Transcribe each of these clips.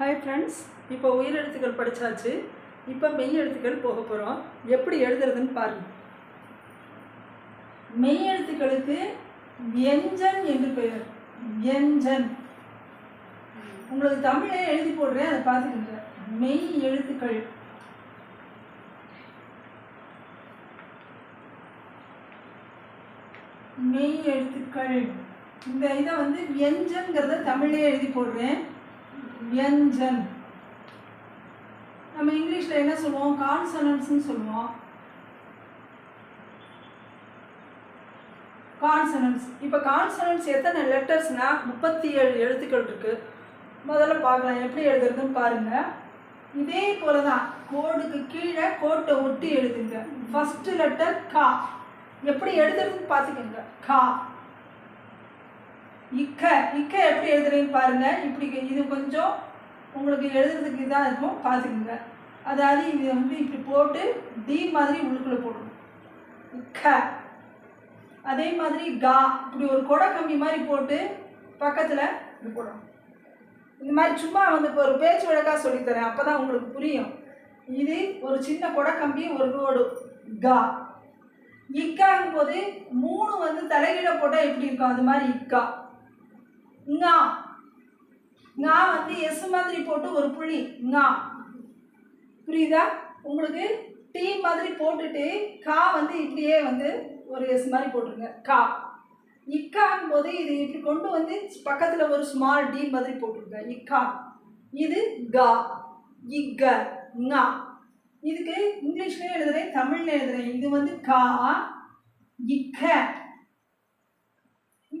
Hi friends இப்போ உயிரெழுத்துக்கள் படித்தாச்சு இப்போ மெய் எழுத்துக்கள் போக போகிறோம் எப்படி எழுதுறதுன்னு பாருங்கள் மெய் எழுத்துக்களுக்கு வியஞ்சன் என்று பெயர். வியஞ்சன். உங்களுக்கு தமிழே எழுதி போடுறேன் அதை பார்த்துக்கோங்க. மெய் எழுத்துக்கள். மெய் எழுத்துக்கள். இந்த இதை வந்து வியஞ்சன்கிறத தமிழே எழுதி போடுறேன். வியஞ்சன். நம்ம இங்கிலீஷில் என்ன சொல்லுவோம்? கான்சனன்ஸ்னு சொல்லுவோம். கான்சனன்ஸ் இப்போ கான்சனன்ஸ் எத்தனை லெட்டர்ஸ்னால் முப்பத்தி ஏழு எழுத்துக்கள் இருக்குது முதல்ல பார்க்கலாம் எப்படி எழுதுறதுன்னு பாருங்கள் இதே போல தான் கோடுக்கு கீழே கோட்டை ஒட்டி எழுதுங்க. ஃபஸ்ட்டு லெட்டர் கா. எப்படி எழுதுறதுன்னு பார்த்துக்கோங்க. கா. இக்க இக்க எப்படி எழுதுறீங்கன்னு பாருங்க. இப்படி இது கொஞ்சம் உங்களுக்கு எழுதுறதுக்கு இதாக இருக்கும் பார்த்துக்குங்க அதாவது இது வந்து இப்படி போட்டு டி மாதிரி உள்ளுக்குள்ளே போடணும். இக்க அதே மாதிரி கா இப்படி ஒரு கொடை கம்பி மாதிரி போட்டு பக்கத்தில் இப்படி போடணும். இந்த மாதிரி சும்மா வந்து இப்போ ஒரு பேச்சு வழக்காக சொல்லித்தரேன் அப்போ தான் உங்களுக்கு புரியும். இது ஒரு சின்ன கொடை கம்பி ஒரு ரோடு கா. இக்காங்கும் போது மூணு வந்து தலைகீழ போட்டால் எப்படி இருக்கும்? அது மாதிரி இக்கா. ங்கா. ங்கா வந்து எஸ் மாதிரி போட்டு ஒரு புள்ளி. ங்கா. புரியுதா? உங்களுக்கு டீ மாதிரி போட்டுட்டு கா வந்து இப்படியே வந்து ஒரு எஸ் மாதிரி போட்டுருங்க. கா. இக்காங்கும் போது இது இப்படி கொண்டு வந்து பக்கத்தில் ஒரு ஸ்மால் டி மாதிரி போட்டுருங்க. இக்கா. இது கா. இக்க ங்கா. இதுக்கு இங்கிலீஷ்லேயும் எழுதுறேன் தமிழ்லையும் எழுதுறேன். இது வந்து கா இக்க.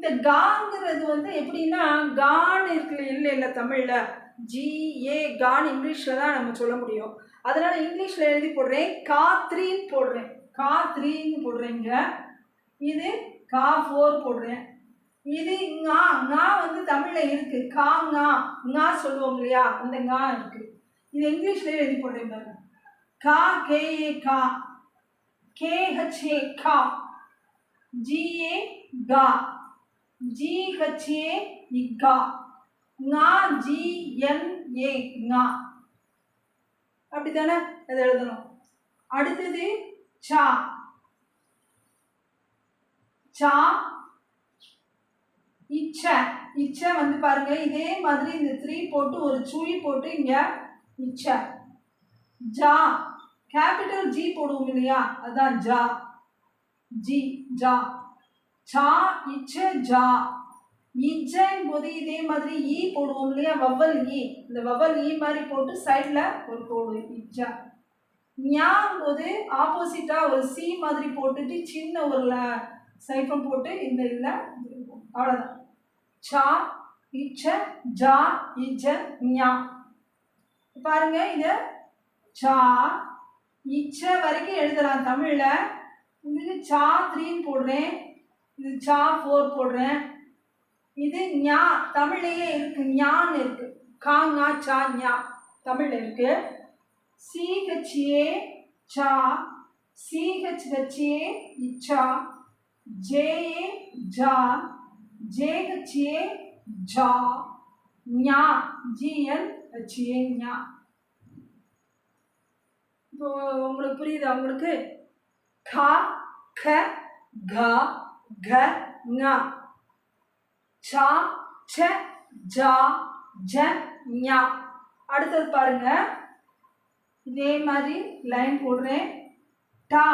இந்த காங்கிறது வந்து எப்படின்னா கான் இருக்கு இல்லை இல்லை தமிழில். ஜி ஏ கான் இங்கிலீஷில் தான் நம்ம சொல்ல முடியும். அதனால் இங்கிலீஷில் எழுதி போடுறேன். கா த்ரீன்னு போடுறேன். கா த்ரீன்னு போடுறேங்க. இது கா ஃபோர் போடுறேன். இது ஞா ஞா வந்து தமிழில் இருக்குது கா ஞா ngா சொல்லுவோம் இல்லையா? அந்த ngா இருக்குது இது இங்கிலீஷில் எழுதி போடுறேன் பாருங்க. கா கே ஏ கா. கே ஹச் ஏ கா. ஜி ஏ கா. ஜி ஹச் ஏ இக்கா. ஞா ஜி என் ஏ ngா அப்படி தானே அதை எழுதணும். அடுத்தது சா. சா இச்ச. இச்ச வந்து பாருங்க இதே மாதிரி இந்த த்ரீ போட்டு ஒரு சுழி போட்டு இங்க இச்ச. ஜா. கேபிட்டல் ஜி போடுவோம் இல்லையா? அதுதான் ஜா. ஜி ஜா. சா இச்ச ஜா. இச்சங்கும்போது போது இதே மாதிரி ஈ போடுவோம் இல்லையா? வவ்வல் ஈ. இந்த வவ்வல் ஈ மாதிரி போட்டு சைடில் ஒரு கோடு இச்சா ஞாங்கும்போது போது ஆப்போசிட்டாக ஒரு சி மாதிரி போட்டுட்டு சின்ன ஒரு சைஃபம் போட்டு இந்த இதில் அவ்வளோதான் சா இச்ச ஜா இச்ச ஞா. பாருங்க இதை சா இச்ச வரைக்கும் எழுதலாம் தமிழில். இதுக்கு சா த்ரீன்னு போடுறேன். இது சா ஃபோர் போடுறேன். இது ஞா தமிழ்லேயே இருக்கு ஞான் இருக்கு. காங்கா சா ஞா தமிழ் இருக்கு. சீகச்சியே சா சீகச்சியே இச்சா ஜேஏ ஜா ஜேகச்சியே ஜா ஞா ஜிஎன் ஹெச்ஏ ஞா. இப்போ உங்களுக்கு புரியுதா உங்களுக்கு? கா க கா க ஙா சா ச ஜா ஜ ஞா. அடுத்தது பாருங்க. இதே மாதிரி லைன் போடுறேன். டா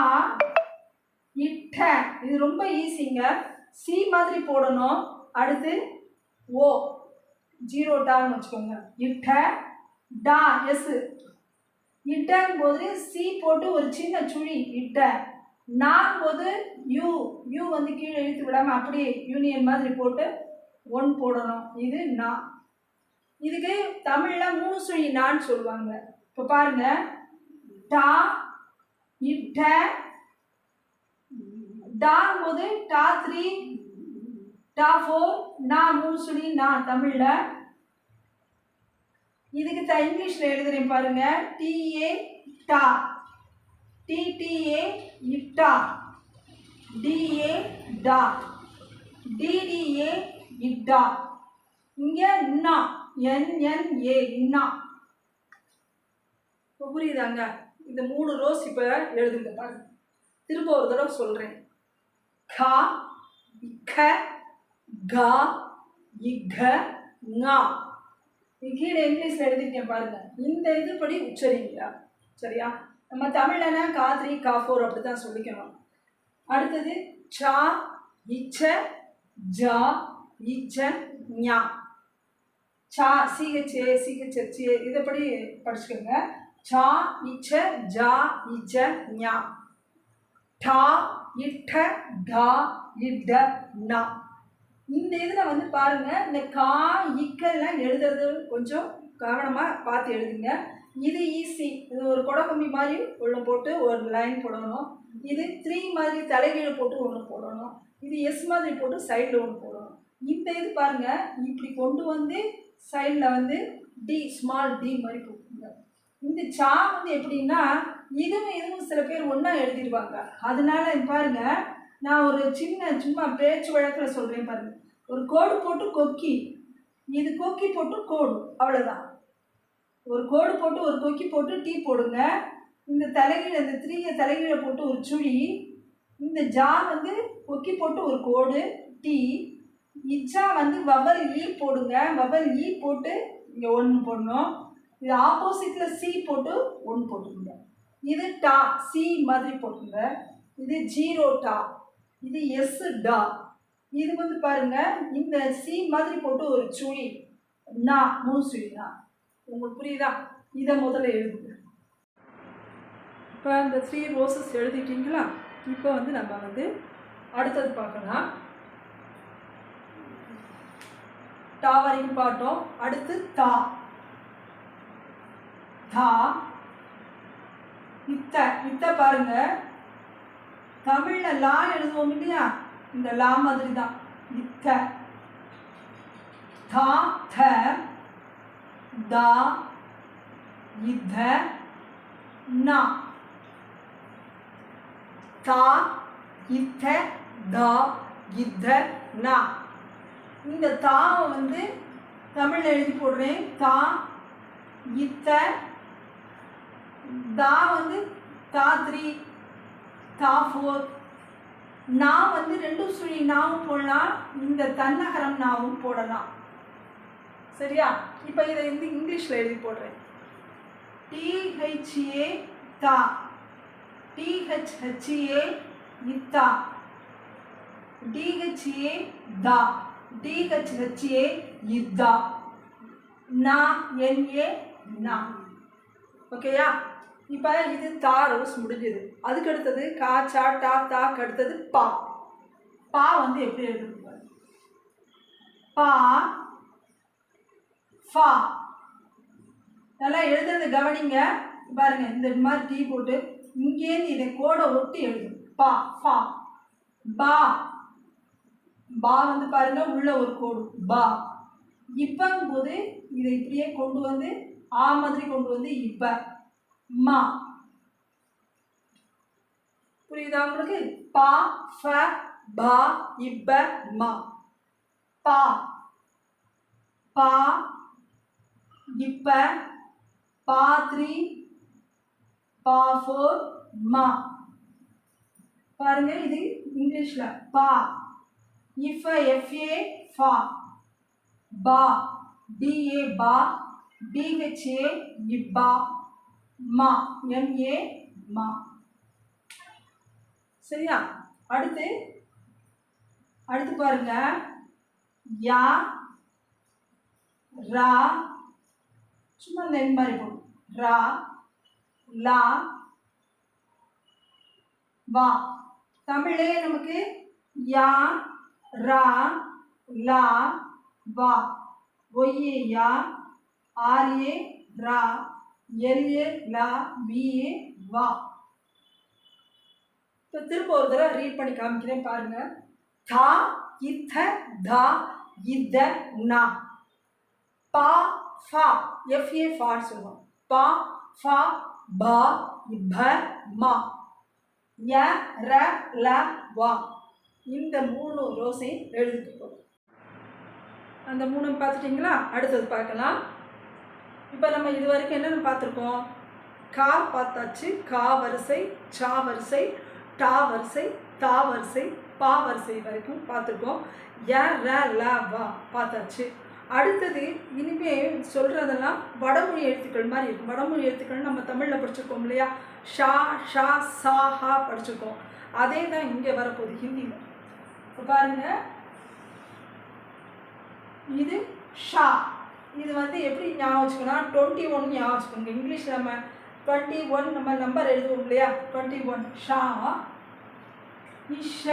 இட்ட. இது ரொம்ப ஈஸிங்க சி மாதிரி போடணும். அடுத்து ஓ. ஜீரோ டான்னு வச்சுக்கோங்க. இட்ட டா எஸ். இட்டங்கும் போது சி போட்டு ஒரு சின்ன சுழி இட்ட. நான் போது யூ யூ வந்து கீழே இழுத்து விடாமல் அப்படியே யூனியன் மாதிரி போட்டு ஒன் போடணும். இது நா இதுக்கு தமிழில் மூணு சுழி நான் சொல்லுவாங்க. இப்போ பாருங்க. டா இட்ட டாங்கும் போது டா த்ரீ டா ஃபோர் நா மூணு சுழி நான் தமிழில். இதுக்கு த இங்கிலீஷில் எழுதுறேன் பாருங்க. டிஏ டா. டிடிஏ இட்டா. டிஏ டா. டிடிஏ இட்டா. இங்கே இன்னா. என் என் இன்னா. இப்போ புரியுதாங்க? இந்த மூணு ரோஸ் இப்போ எழுதுங்க பாருங்க. திரும்ப ஒரு தடவை சொல்கிறேன் கா இக்க கா இக்க ஙா. இது கீழே இங்கிலீஷில் எழுதிருக்கேன் பாருங்க. இந்த இதுபடி உச்சரிங்களா சரியா? நம்ம தமிழ்லனா காத்ரி காஃபோர் கா ஃபோர் அப்படி தான் சொல்லிக்கணும். அடுத்தது சா இச்ச ஜா இச்ச ஞா. சா சிஹெச்ஏ சிஹெச்ஹெச்ஏ இதைப்படி படிச்சுக்கோங்க. சா இச்ச ஜா இச்ச ஞா. டா இட்ட டா இட்ட நா. இந்த இதில் வந்து பாருங்கள் இந்த கா இக்கெல்லாம் எழுதுறது கொஞ்சம் கவனமாக பார்த்து எழுதுங்க. இது ஈஸி இது ஒரு குடக்கம்பி மாதிரி ஒன்று போட்டு ஒரு லைன் போடணும். இது த்ரீ மாதிரி தலைகீழ போட்டு ஒன்று போடணும். இது எஸ் மாதிரி போட்டு சைடில் ஒன்று போடணும். இந்த இது பாருங்கள் இப்படி கொண்டு வந்து சைடில் வந்து டி ஸ்மால் டி மாதிரி போட்டுருங்க இந்த சா வந்து எப்படின்னா இதுவும் இதுவும் சில பேர் ஒன்றா எழுதிடுவாங்க அதனால பாருங்க நான் ஒரு சின்ன சும்மா பேச்சு வழக்கில் சொல்கிறேன் பாருங்கள் ஒரு கோடு போட்டு கொக்கி. இது கொக்கி போட்டு கோடு. அவ்வளோதான் ஒரு கோடு போட்டு ஒரு கொக்கி போட்டு டீ போடுங்க. இந்த தலைகீழ இந்த த்ரீயை தலைகீழ போட்டு ஒரு சுழி இந்த ஜா வந்து கொக்கி போட்டு ஒரு கோடு டீ இச்சா வந்து வவல் ஈ போடுங்க. வவல் ஈ போட்டு இங்கே ஒன்று போடணும். இது ஆப்போசிட்டில் சி போட்டு ஒன்று போட்டுருங்க இது டா சி மாதிரி போட்டுருங்க இது ஜீரோ டா இது எஸ் டா. இது வந்து பாருங்கள் இந்த சி மாதிரி போட்டு ஒரு சுழி நா மூணு சுழினா உங்களுக்கு புரியுதா? இதை முதல்ல எழுதுங்க. இப்போ இந்த த்ரீ ரோசஸ் எழுதிட்டீங்களா? இப்போ வந்து நம்ம வந்து அடுத்தது பார்க்கலாம். டா வரைக்கும் பாட்டோம். அடுத்து தா. தா. இத்த. இத்த பாருங்க. தமிழில் லா எழுதுவோம் இல்லையா? இந்த லா மாதிரி தான் இத்த. தா த. தா இத நா தா இத்த தா இத்த நா இந்த தாவை வந்து தமிழில் எழுதி போடுறேன். தா இத்த தா வந்து தா த்ரீ தா ஃபோர். நான் வந்து ரெண்டும் சுழி நாவும் போடலாம். இந்த தன்னகரம் நாவும் போடலாம். சரியா? இப்போ இதை வந்து இங்கிலீஷில் எழுதி போடுறேன். டிஹெச்ஏ தா. டிஹெச்ஹெச்ஏ இத்தா. டிஹெச்ஏ தா. டிஹெச்ஹெச்ஏ இத்தா. நா என்ஏ நா. ஓகேயா? இப்போ இது தா ரோஸ் முடிஞ்சது. அதுக்கு அடுத்தது கா சா டா தாக்கு அடுத்தது பா. பா வந்து எப்படி எழுதுறது பா ஃபா. நல்லா எழுதுறது கவனிங்க. பாருங்க இந்த மாதிரி டீ போட்டு இங்கேருந்து இதை கோடை ஒட்டி எழுது பா ஃபா. பா. பா வந்து பாருங்க உள்ள ஒரு கோடு. பா. இப்பங்கும் போது இதை இப்படியே கொண்டு வந்து ஆ மாதிரி கொண்டு வந்து இப்ப. மா. புரியுதா உங்களுக்கு? பா ஃப பா இப்ப மா. பா. பா. இப்ப பா த்ரீ பா ஃபோர் மா. பாருங்க இது இங்கிலீஷில். பா. இஃப எஃப்ஏ ஃபா. பா. டிஏ பா. டிஹெச்ஏ இப்பா. மா. எம்ஏ மா. சரியா? அடுத்து அடுத்து பாருங்க. யா ரா சும்மா இந்த இந்த மாதிரி போடும் ரா லா வா. தமிழே நமக்கு யா ரா லா வா. ஒய்யே யா. ஆர்ஏ ரா. எல்ஏ லா. விஏ வா. இப்போ திரும்ப ஒரு தடவை ரீட் பண்ணி காமிக்கிறேன் பாருங்க. தா இத்த தா இத நா பா ஃபா எஃப்ஏ ஃபார் சொல்லுவோம். பா ஃபா பா ப மா. ய ர ல வா. இந்த மூணு ரோஸையும் எழுதிட்டு அந்த மூணு பார்த்துட்டிங்களா? அடுத்தது பார்க்கலாம். இப்போ நம்ம இது வரைக்கும் என்னென்ன பார்த்துருக்கோம்? கா பார்த்தாச்சு. கா வரிசை சா வரிசை டா வரிசை தா வரிசை பா வரிசை வரைக்கும் பார்த்துருக்கோம். ய ர ல வா பார்த்தாச்சு. அடுத்தது இனிமே சொல்கிறதெல்லாம் வடமொழி எழுத்துக்கள் மாதிரி இருக்கும். வடமொழி எழுத்துக்கள் நம்ம தமிழில் படிச்சிருக்கோம் இல்லையா? ஷா ஷா சா ஹா படிச்சிருக்கோம். அதே தான் இங்கே வரப்போகுது ஹிந்தியில். இப்போ பாருங்கள் இது ஷா. இது வந்து எப்படி ஞாபகம் வச்சுக்கணும் டுவெண்ட்டி ஒன் ஞாபகம் வச்சுக்கோங்க. இங்கிலீஷில் நம்ம டுவெண்ட்டி ஒன் நம்ம நம்பர் எழுதுவோம் இல்லையா? டுவெண்ட்டி ஒன் ஷா இஷ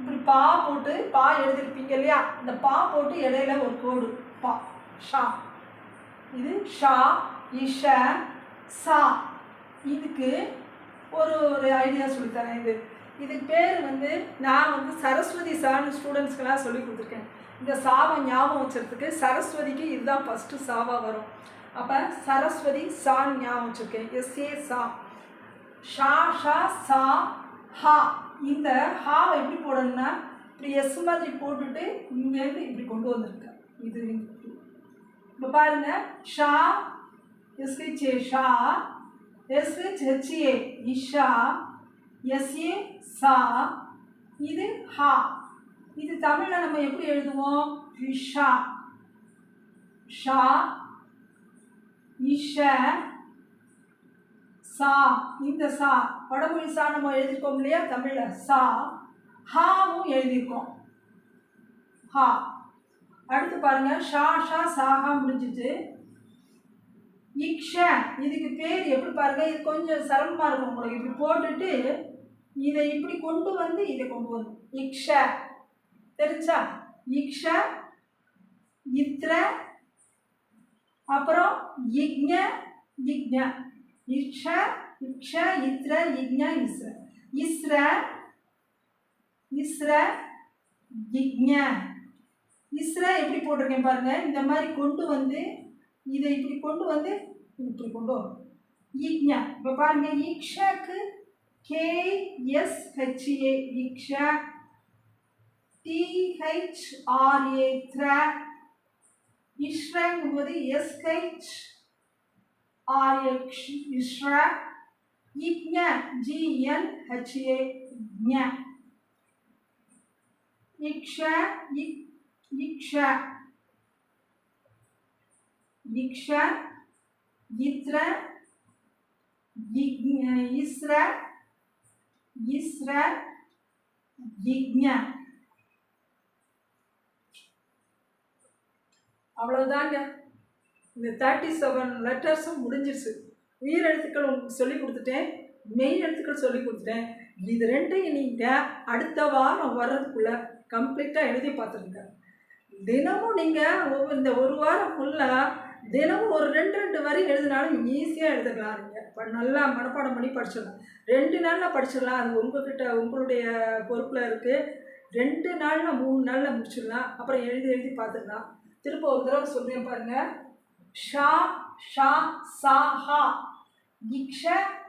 இப்படி பா போட்டு பா எழுதியிருப்பீங்க இல்லையா? இந்த பா போட்டு இடையில ஒரு கோடு. பா ஷா. இது ஷா இஷ சா. இதுக்கு ஒரு ஒரு ஐடியா சொல்லித்தரேன் இது. இதுக்கு பேர் வந்து நான் வந்து சரஸ்வதி சான்னு ஸ்டூடெண்ட்ஸ்க்கெல்லாம் சொல்லி கொடுத்துருக்கேன். இந்த சாவை ஞாபகம் வச்சுறதுக்கு சரஸ்வதிக்கு இதுதான் ஃபஸ்ட்டு சாவாக வரும். அப்போ சரஸ்வதி சான்னு ஞாபகம் வச்சுருக்கேன். எஸ்ஏ சா. ஷா ஷா சா ஹா. இந்த ஹாவை எப்படி போடணும்னா இப்படி எஸ் மாதிரி போட்டுட்டு இங்கேருந்து இப்படி கொண்டு வந்திருக்கேன் இது இப்போ பாருங்க ஷா எஸ்ஹெச்ஏ ஷா எஸ்ஹெச்ஹெச்ஏ இஷா எஸ்ஏ சா இது ஹா. இது தமிழில் நம்ம எப்படி எழுதுவோம்? விஷா ஷா இஷ சா இந்த சா. வடமொழி சா நம்ம எழுதியிருக்கோம் இல்லையா? தமிழில் சா ஹாவும் எழுதியிருக்கோம். ஹா. அடுத்து பாருங்க ஷா ஷா சாஹா முடிஞ்சிட்டு இக்ஷ இதுக்கு பேர் எப்படி பாருங்க? இது கொஞ்சம் சிரமமாக இருக்கும் உங்களுக்கு இப்படி போட்டுட்டு இதை இப்படி கொண்டு வந்து இதை கொண்டு வந்து இக்ஷ. தெரிச்சா இக்ஷ இத்ர அப்புறம் யிக்ஞ யிக்ஞ. இக்ஷ இக்ஷ இத்ர யிக்ஞ இஸ்ர இஸ்ர இஸ்ர யிக்ஞ இஸ்ர எப்படி போட்டிருக்கேன் பாருங்க. இந்த மாதிரி கொண்டு வந்து இதை இப்படி கொண்டு வந்து இப்படி கொண்டு வரும். யிக்ஞ இப்போ பாருங்க. ஈக்ஷாக்கு கே எஸ் ஹெச்ஏ ஈக்ஷா டிஹெச்ஆர்ஏ த்ர இஷ்ரங்கும்போது எஸ்ஹெச் ஆர்எக்ஷ் இஷ்ர இக்ஞ ஜிஎன் ஹெச்ஏ ஞ இக்ஷ இக் இக்ஷ இக்ஷ இத்ர இக்- இஸ்ர இஸ்ர யிக்ஞ அவ்வளோதாங்க இந்த தேர்ட்டி செவன் லெட்டர்ஸும் முடிஞ்சிருச்சு. உயிர் எழுத்துக்கள் உங்களுக்கு சொல்லி கொடுத்துட்டேன் மெய் எழுத்துக்கள் சொல்லி கொடுத்துட்டேன். இது ரெண்டையும் நீங்கள் அடுத்த வாரம் வர்றதுக்குள்ளே கம்ப்ளீட்டாக எழுதி பார்த்துருங்க. தினமும் நீங்கள் ஒவ்வொரு இந்த ஒரு வாரம் ஃபுல்லாக தினமும் ஒரு ரெண்டு ரெண்டு வரி எழுதினாலும் ஈஸியாக எழுதிடலாம் நீங்கள் இப்போ நல்லா மனப்பாடம் பண்ணி படிச்சிடலாம். ரெண்டு நாளில் படிச்சிடலாம். அது உங்கள்கிட்ட உங்களுடைய பொறுப்பில் இருக்குது ரெண்டு நாளில் மூணு நாளில் முடிச்சிடலாம். அப்புறம் எழுதி எழுதி பார்த்துடலாம். திரும்ப ஒரு தடவை சொல்கிறேன் பாருங்கள் ஷா ஷா சா ஹா. இக்ஷ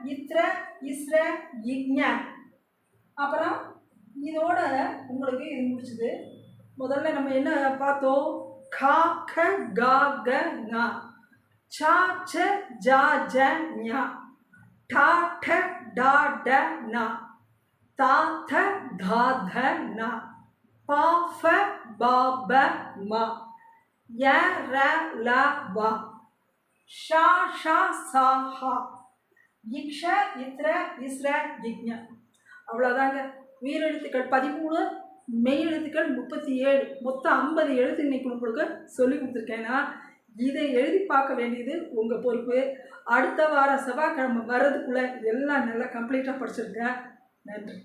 இத்ர இஸ்ர இக்ஞ அப்புறம் இதோட உங்களுக்கு இது முடிச்சுது. முதல்ல நம்ம என்ன பார்த்தோம்? கா க கா க ங. சா ச ஜா ஜ ஞ. டா ட டா ட ந. தா த தா த ந. பா ஃப பா ப மா. ய ர ல வ. ஷா ஷா சா ஹா. இக்ஷ இத்ர இஸ்ர யிக்ஞ. அவ்வளோதாங்க உயிரெழுத்துக்கள் பதிமூணு மெய் எழுத்துக்கள் முப்பத்தி ஏழு. மொத்தம் ஐம்பது எழுத்து இன்னைக்கு உங்களுக்கு சொல்லி கொடுத்துருக்கேன்னா இதை எழுதி பார்க்க வேண்டியது உங்கள் பொறுப்பு. அடுத்த வாரம் செவ்வாய்க்கிழமை வர்றதுக்குள்ளே எல்லாம் நல்லா கம்ப்ளீட்டாக படிச்சிருக்கேன் நன்றி.